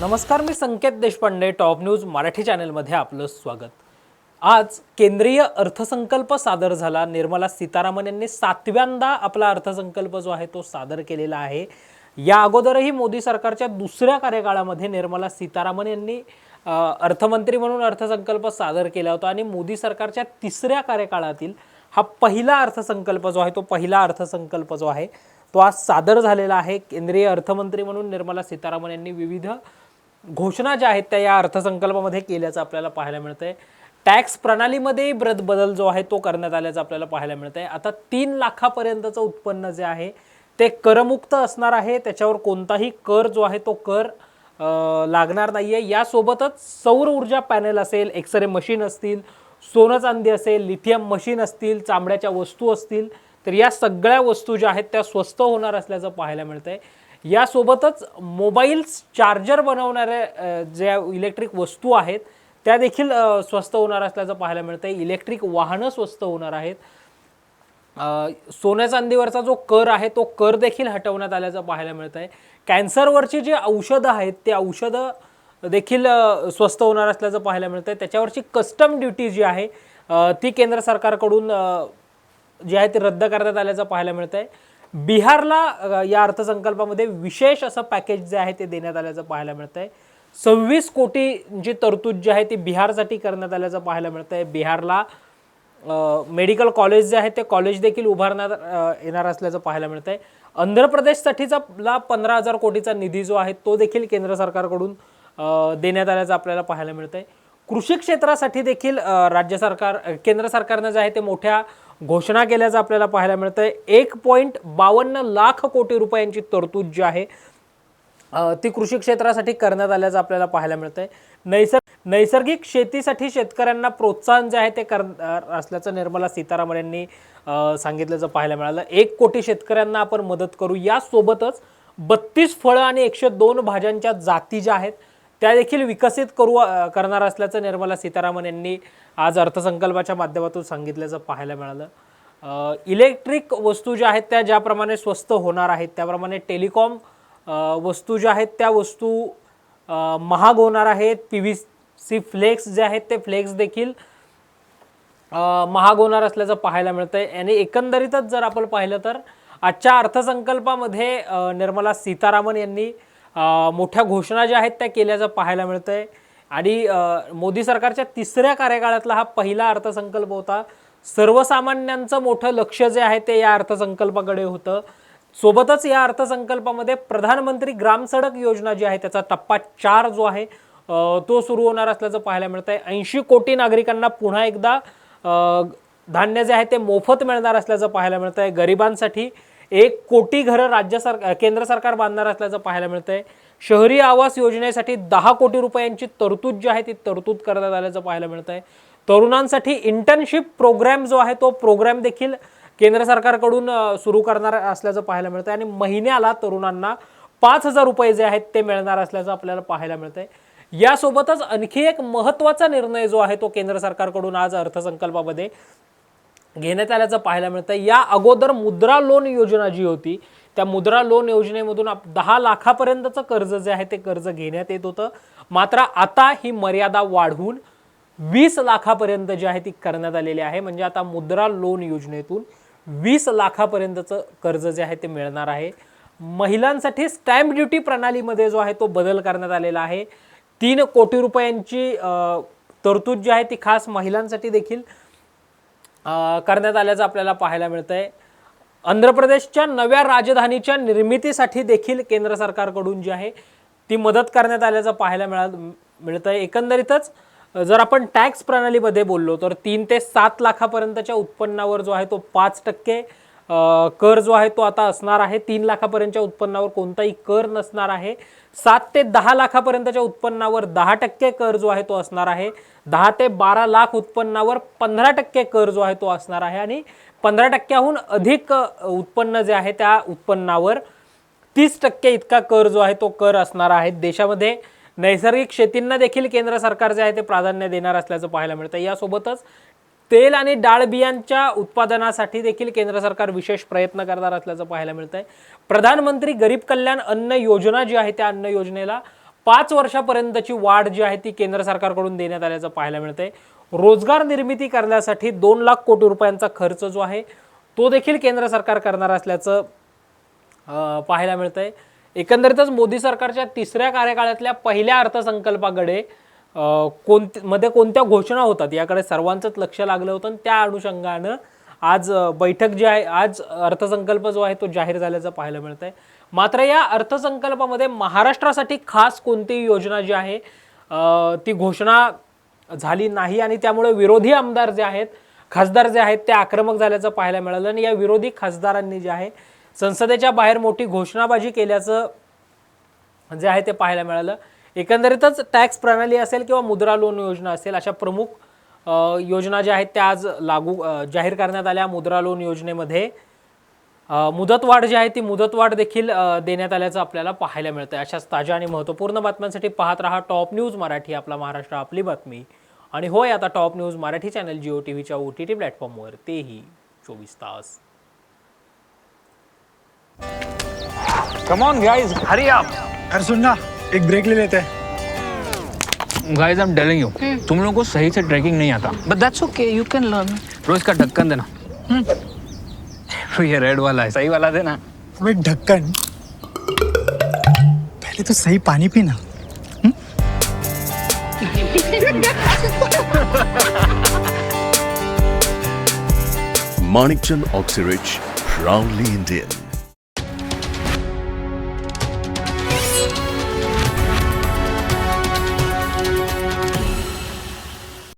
नमस्कार मी Sanket Deshpande top news Marathi चॅनलमध्ये आपलं स्वागत. आज केंद्रीय अर्थसंकल्प सादर झाला. निर्मला सीतारामन यांनी सातव्यांदा आपला अर्थसंकल्प जो आहे तो सादर केलेला आहे. या अगोदरही मोदी सरकारच्या दुसऱ्या कार्यकाळामध्ये निर्मला सीतारामन यांनी अर्थमंत्री म्हणून अर्थसंकल्प सादर केला होता आणि मोदी सरकारच्या तिसऱ्या कार्यकाळातील हा पहिला अर्थसंकल्प जो आहे तो पहिला अर्थसंकल्प जो आहे तो आज सादर झालेला आहे. केंद्रीय अर्थमंत्री म्हणून निर्मला सीतारामन यांनी विविध घोषणा ज्या आहेत त्या या अर्थसंकल्पामध्ये केल्याचं आपल्याला पाहायला मिळतं आहे टॅक्स प्रणालीमध्ये ब्रद बदल जो आहे तो करण्यात आल्याचं आपल्याला पाहायला मिळतं आहे आता तीन लाखापर्यंतचं उत्पन्न जे आहे ते करमुक्त असणार आहे. त्याच्यावर कोणताही कर जो आहे तो कर लागणार नाही आहे यासोबतच सौर ऊर्जा पॅनेल असेल एक्सरे मशीन असतील सोनं चांदी असेल लिथियम मशीन असतील चामड्याच्या वस्तू असतील तर या सगळ्या वस्तू ज्या आहेत त्या स्वस्त होणार असल्याचं पाहायला मिळतं आहे यासोबतच मोबाईल्स चार्जर बनवणाऱ्या ज्या इलेक्ट्रिक वस्तू आहेत त्या देखील स्वस्त होणार असल्याचं पाहायला मिळतंय. इलेक्ट्रिक वाहनं स्वस्त होणार आहेत. सोन्या चांदीवरचा जो कर आहे तो कर देखील हटवण्यात आल्याचं पाहायला मिळत आहे कॅन्सरवरची जी औषधं आहेत ते औषधं देखील स्वस्त होणार असल्याचं पाहायला मिळतं आहे त्याच्यावरची कस्टम ड्युटी जी आहे ती केंद्र सरकारकडून जी आहे ती रद्द करण्यात आल्याचं पाहायला मिळतं आहे बिहारला या अर्थसंकल्पामध्ये विशेष असं पॅकेज जे आहे ते देण्यात आल्याचं पाहायला मिळत आहे सव्वीस कोटी जी तरतूद जी आहे ती बिहारसाठी करण्यात आल्याचं पाहायला मिळतं आहे बिहारला मेडिकल कॉलेज जे आहे ते कॉलेज देखील उभारण्यात येणार असल्याचं पाहायला मिळतं आहे आंध्र प्रदेशसाठीचा ला पंधरा हजार कोटीचा निधी जो आहे तो देखील केंद्र सरकारकडून देण्यात आल्याचं आपल्याला पाहायला मिळतं आहे कृषी क्षेत्रासाठी देखील राज्य सरकार केंद्र सरकारनं जे आहे ते मोठ्या घोषणा केल्याचं आपल्याला पाहायला मिळतं आहे एक पॉईंट बावन्न लाख कोटी रुपयांची तरतूद जी आहे ती कृषी क्षेत्रासाठी करण्यात आल्याचं आपल्याला पाहायला मिळतं आहे नैसर्ग नैसर्गिक शेतीसाठी शेतकऱ्यांना प्रोत्साहन जे आहे ते कर असल्याचं निर्मला सीतारामन यांनी सांगितल्याचं पाहायला मिळालं. एक कोटी शेतकऱ्यांना आपण मदत करू. यासोबतच बत्तीस फळं आणि एकशे दोन भाज्यांच्या जाती ज्या आहेत त्या देखील विकसित करू करणार असल्याचं निर्मला सीतारामन यांनी आज अर्थसंकल्पाच्या माध्यमातून सांगितल्याचं पाहायला मिळालं. इलेक्ट्रिक वस्तू ज्या आहेत त्या ज्याप्रमाणे स्वस्त होणार आहेत त्याप्रमाणे टेलिकॉम वस्तू ज्या आहेत त्या वस्तू महाग होणार आहेत. पी व्ही सी फ्लेक्स जे आहेत ते फ्लेक्स देखील महाग होणार असल्याचं पाहायला मिळतंय. आणि एकंदरीतच जर आपण पाहिलं तर आजच्या अर्थसंकल्पामध्ये निर्मला सीतारामन यांनी मोठ्या घोषणा ज्या आहेत त्या केल्याचं पाहायला मिळतं आहे आणि मोदी सरकारच्या तिसऱ्या कार्यकाळातला हा पहिला अर्थसंकल्प होता. सर्वसामान्यांचं मोठं लक्ष जे आहे ते या अर्थसंकल्पाकडे होतं. सोबतच या अर्थसंकल्पामध्ये प्रधानमंत्री ग्रामसडक योजना जी आहे त्याचा टप्पा चार जो आहे तो सुरू होणार असल्याचं पाहायला मिळतं आहे ऐंशी कोटी नागरिकांना पुन्हा एकदा धान्य जे आहे ते मोफत मिळणार असल्याचं पाहायला मिळतं आहे गरिबांसाठी एक कोटी घरं राज्य सरकार केंद्र सरकार बांधणार असल्याचं पाहायला मिळतं आहे शहरी आवास योजनेसाठी दहा कोटी रुपयांची तरतूद जी आहे ती तरतूद करण्यात आल्याचं पाहायला मिळतं आहे तरुणांसाठी इंटर्नशिप प्रोग्रॅम जो आहे तो प्रोग्रॅम देखील केंद्र सरकारकडून सुरू करणार असल्याचं पाहायला मिळतं आणि महिन्याला तरुणांना पाच हजार रुपये जे आहेत ते मिळणार असल्याचं आपल्याला पाहायला मिळतं आहे यासोबतच आणखी एक महत्त्वाचा निर्णय जो आहे तो केंद्र सरकारकडून आज अर्थसंकल्पामध्ये घेण्यात आल्याचं पाहायला मिळतं. या अगोदर मुद्रा लोन योजना जी होती त्या मुद्रा लोन योजनेमधून आप- दहा लाखापर्यंतचं कर्ज जे आहे ते कर्ज घेण्यात येत होतं. मात्र आता ही मर्यादा वाढवून वीस लाखापर्यंत जी आहे ती करण्यात आलेली आहे. म्हणजे आता मुद्रा लोन योजनेतून वीस लाखापर्यंतचं कर्ज जे आहे ते मिळणार आहे. महिलांसाठी स्टॅम्प ड्युटी प्रणालीमध्ये जो आहे तो बदल करण्यात आलेला आहे. तीन कोटी रुपयांची तरतूद जी आहे ती खास महिलांसाठी देखील करण्यात आल्याचं आपल्याला पाहायला मिळतं आहे आंध्र प्रदेशच्या नव्या राजधानीच्या निर्मितीसाठी देखील केंद्र सरकारकडून जी आहे ती मदत करण्यात आल्याचं पाहायला मिळा मिळतं आहे एकंदरीतच जर आपण टॅक्स प्रणालीमध्ये बोललो तर तीन ते सात लाखापर्यंतच्या उत्पन्नावर जो आहे तो पाच टक्के कर जो आहे तो आता असणार आहे. तीन लाखापर्यंतच्या उत्पन्नावर कोणताही कर नसणार आहे. सात ते दहा लाखापर्यंतच्या उत्पन्नावर दहा टक्के कर जो आहे तो असणार आहे. दहा ते बारा लाख उत्पन्नावर पंधरा टक्के कर जो आहे तो असणार आहे. आणि पंधरा टक्क्याहून अधिक उत्पन्न जे आहे त्या उत्पन्नावर तीस टक्के इतका कर जो आहे तो कर असणार आहे. देशामध्ये नैसर्गिक शेतींना देखील केंद्र सरकार जे आहे ते प्राधान्य देणार असल्याचं पाहायला मिळतं. यासोबतच तेल आणि डाळ बियांच्या उत्पादनासाठी देखील केंद्र सरकार विशेष प्रयत्न करणार असल्याचं पाहायला मिळतंय. प्रधानमंत्री गरीब कल्याण अन्न योजना जी आहे त्या अन्न योजनेला पाच वर्षापर्यंतची वाढ जी आहे ती केंद्र सरकारकडून देण्यात आल्याचं पाहायला मिळतंय. रोजगार निर्मिती करण्यासाठी दोन लाख कोटी रुपयांचा खर्च जो आहे तो देखील केंद्र सरकार करणार असल्याचं पाहायला मिळत आहे एकंदरीतच मोदी सरकारच्या तिसऱ्या कार्यकाळातल्या पहिल्या अर्थसंकल्पाकडे कोणते मध्ये कोणत्या घोषणा होतात याकडे सर्वांचंच लक्ष लागलं होतं आणि त्या अनुषंगानं आज बैठक जी आहे आज अर्थसंकल्प जो आहे तो जाहीर झाल्याचं पाहायला मिळत आहे मात्र या अर्थसंकल्पामध्ये महाराष्ट्रासाठी खास कोणती योजना जी आहे ती घोषणा झाली नाही आणि त्यामुळे विरोधी आमदार जे आहेत खासदार जे आहेत ते आक्रमक झाल्याचं पाहायला मिळालं आणि या विरोधी खासदारांनी जे आहे संसदेच्या बाहेर मोठी घोषणाबाजी केल्याचं जे आहे ते पाहायला मिळालं. एकंदरीतच टॅक्स प्रणाली असेल किंवा मुद्रा लोन योजना असेल अशा प्रमुख योजना ज्या आहेत त्या आज लागू जाहीर करण्यात आल्या. मुद्रा लोन योजनेमध्ये मुदतवाढ जी आहे ती मुदतवाढ देखील देण्यात आल्याचं आपल्याला पाहायला मिळतं अशाच ताज्या आणि महत्त्वपूर्ण बातम्यांसाठी पाहत रहा टॉप न्यूज मराठी आपला महाराष्ट्र आपली बातमी. आणि होय आता top news Marathi channel Jio T व्हीच्या ओ टी टी प्लॅटफॉर्मवर तेही चोवीस तास. Come on guys hurry up अरे सुन ना एक ब्रेक ले लेते हैं। Guys I am telling you तुम लोगों को सही से ट्रैकिंग नहीं आता। But that's okay, you can learn. रोज का ढक्कन देना। तो ये रेड वाला है। सही वाला देना। अबे ढक्कन। पहले तो सही पानी पीना। Manikchand Oxyrich, proudly Indian.